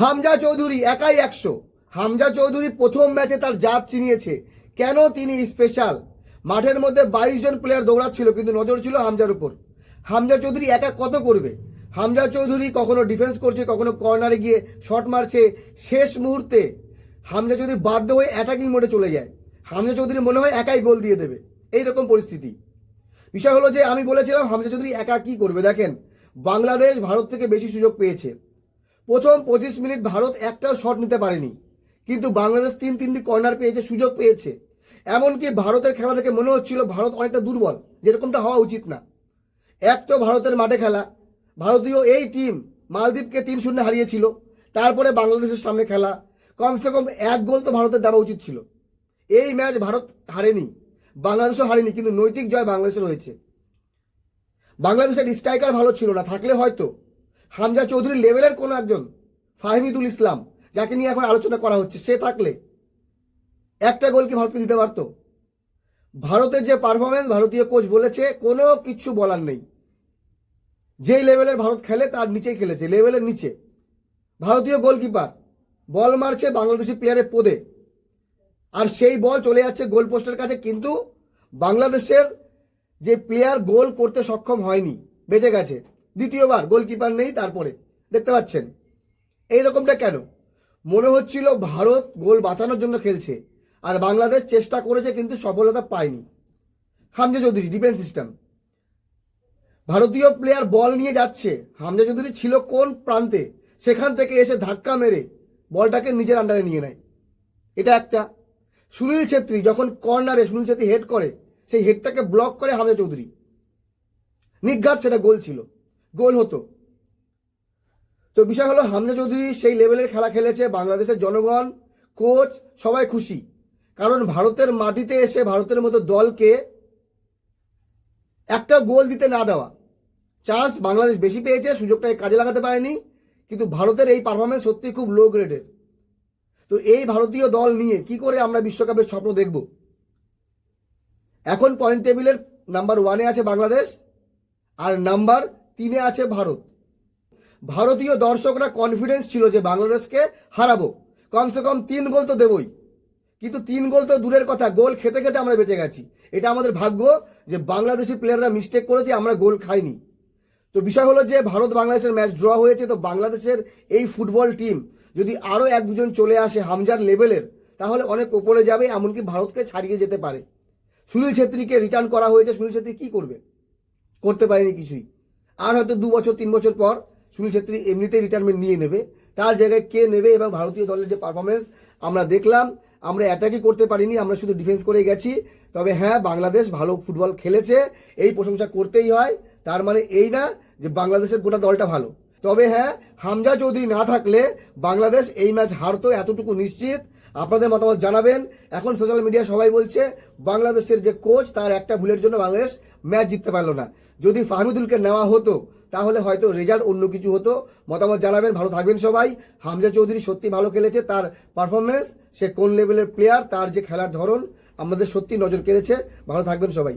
হামজা চৌধুরী একাই একশো। হামজা চৌধুরী প্রথম ম্যাচে তার জাত চিনিয়েছে কেন তিনি স্পেশাল মাঠের মধ্যে বাইশ জন প্লেয়ার দৌড়াচ্ছিল, কিন্তু নজর ছিল হামজার উপর। হামজা চৌধুরী একা কত করবে? হামজা চৌধুরী কখনো ডিফেন্স করছে, কখনো কর্নারে গিয়ে শট মারছে। শেষ মুহূর্তে হামজা চৌধুরী বাধ্য হয়ে অ্যাটাকিং মোডে চলে যায়। হামজা চৌধুরী মনে হয় একাই গোল দিয়ে দেবে। এইরকম পরিস্থিতি। বিষয় হলো যে, আমি বলেছিলাম হামজা চৌধুরী একা কি করবে? দেখেন, বাংলাদেশ ভারত থেকে বেশি সুযোগ পেয়েছে। প্রথম পঁচিশ মিনিট ভারত একটাও শট নিতে পারেনি। কিন্তু বাংলাদেশ তিন তিনটি কর্নার পেয়েছে, সুযোগ পেয়েছে। এমনকি ভারতের খেলা থেকে মনে হচ্ছিল ভারত অনেকটা দুর্বল, যেরকমটা হওয়া উচিত না। এক তো ভারতের মাঠে খেলা। ভারতীয় এই টিম মালদ্বীপকে তিন শূন্য হারিয়েছিল। তারপরে বাংলাদেশের সামনে খেলা। কমসে কম এক গোল তো ভারতের দেওয়া উচিত ছিল। এই ম্যাচ ভারত হারেনি। বাংলাদেশও হারেনি, কিন্তু নৈতিক জয় বাংলাদেশের হয়েছে। বাংলাদেশের স্ট্রাইকার ভালো ছিল না, থাকলে হয়তো হামজা চৌধুরী লেভেলের কোনো একজন ফাহিমিদুল ইসলাম, যাকে নিয়ে এখন আলোচনা করা হচ্ছে, সে থাকলে একটা গোল কি ভারতকে দিতে পারতো? ভারতের যে পারফরমেন্স ভারতীয় কোচ বলেছে, কোনো কিছু বলার নেই। যেই লেভেলের ভারত খেলে, তার নিচেই খেলেছে লেভেলের নিচে। ভারতীয় গোলকিপার বল মারছে বাংলাদেশি প্লেয়ারের পদে। আর সেই বল চলে যাচ্ছে গোল পোস্টের কাছে, কিন্তু বাংলাদেশের যে প্লেয়ার গোল করতে সক্ষম হয়নি, বেঁচে গেছে। দ্বিতীয়বার গোলকিপার নেই, তারপরে। দেখতে পাচ্ছেন? এই রকমটা কেন? মনে হচ্ছিল ভারত গোল বাঁচানোর জন্য খেলছে, আর বাংলাদেশ চেষ্টা করেছে কিন্তু সফলতা পায়নি। হামজা চৌধুরী ডিফেন্স সিস্টেম ভারতীয় প্লেয়ার বল নিয়ে যাচ্ছে। হামজা চৌধুরী ছিল কোন প্রান্তে? সেখান থেকে এসে ধাক্কা মেরে বলটাকে নিজের আন্ডারে নিয়ে নেয়। এটা একটা। সুনীল ছেত্রী যখন কর্নারে সুনীল ছেত্রী হেড করে, সেই হেডটাকে ব্লক করে হামজা চৌধুরী। নিঘাত সেটা গোল ছিল। গোল হতো। তো বিষয় হলো, হামজা চৌধুরী সেই লেভেলের খেলা খেলেছে, বাংলাদেশের জনগণ, কোচ, সবাই খুশি। কারণ ভারতের মাটিতে এসে ভারতের মতো দলকে একটা গোল দিতে না দেওয়া। চান্স বাংলাদেশ বেশি পেয়েছে, সুযোগটাকে কাজে লাগাতে পারেনি, কিন্তু ভারতের এই পারফরমেন্স সত্যি খুব লো গ্রেডের তো এই ভারতীয় দল নিয়ে কি করে আমরা বিশ্বকাপের স্বপ্ন দেখব? এখন পয়েন্ট টেবিলের নাম্বার ওয়ানে আছে বাংলাদেশ, আর নাম্বার তিনে আছে ভারত। ভারতীয় দর্শকরা কনফিডেন্স ছিল যে বাংলাদেশকে হারাবো। কমসে কম তিন গোল তো দেবই। কিন্তু তিন গোল তো দূরের কথা, গোল খেতে খেতে আমরা বেঁচে গেছি। এটা আমাদের ভাগ্য যে বাংলাদেশি প্লেয়াররা মিস্টেক করেছে, আমরা গোল খাইনি। তো বিষয় হলো যে ভারত বাংলাদেশের ম্যাচ ড্র হয়েছে, তো বাংলাদেশের এই ফুটবল টিম যদি আরও এক দুজন চলে আসে হামজার লেভেলের তাহলে অনেক ওপরে যাবে, এমনকি ভারতকে ছাড়িয়ে যেতে পারে। সুনীল ছেত্রীকে রিটার্ন করা হয়েছে, সুনীল ছেত্রী কি করবে? করতে পারেনি কিছুই। আর হয়তো দু বছর, তিন বছর পর সুনীল ছেত্রী এমনিতেই রিটায়ারমেন্ট নিয়ে নেবে। তার জায়গায় কে নেবে এবং ভারতীয় দলের যে পারফরমেন্স আমরা দেখলাম। আমরা অ্যাটাকই করতে পারিনি, আমরা শুধু ডিফেন্স করে গেছি। তবে হ্যাঁ বাংলাদেশ ভালো ফুটবল খেলেছে, এই প্রশংসা করতেই হয়। তার মানে এই না যে বাংলাদেশের গোটা দলটা ভালো। তবে হ্যাঁ হামজা চৌধুরী না থাকলে বাংলাদেশ এই ম্যাচ হারতো এতটুকু নিশ্চিত। আপনাদের মতামত জানাবেন। এখন সোশ্যাল মিডিয়া সবাই বলছে, বাংলাদেশের যে কোচ তার একটা ভুলের জন্য বাংলাদেশ ম্যাচ জিততে পারল না। যদি ফাহমিদুলকে নেওয়া হতো, তাহলে হয়তো রেজাল্ট অন্য কিছু হতো। মতামত জানাবেন, ভালো থাকবেন সবাই। হামজা চৌধুরী সত্যি ভালো খেলেছে, তার পারফরমেন্স সে কোন লেভেলের প্লেয়ার তার যে খেলার ধরন, আমাদের সত্যি নজর কেড়েছে। ভালো থাকবেন সবাই।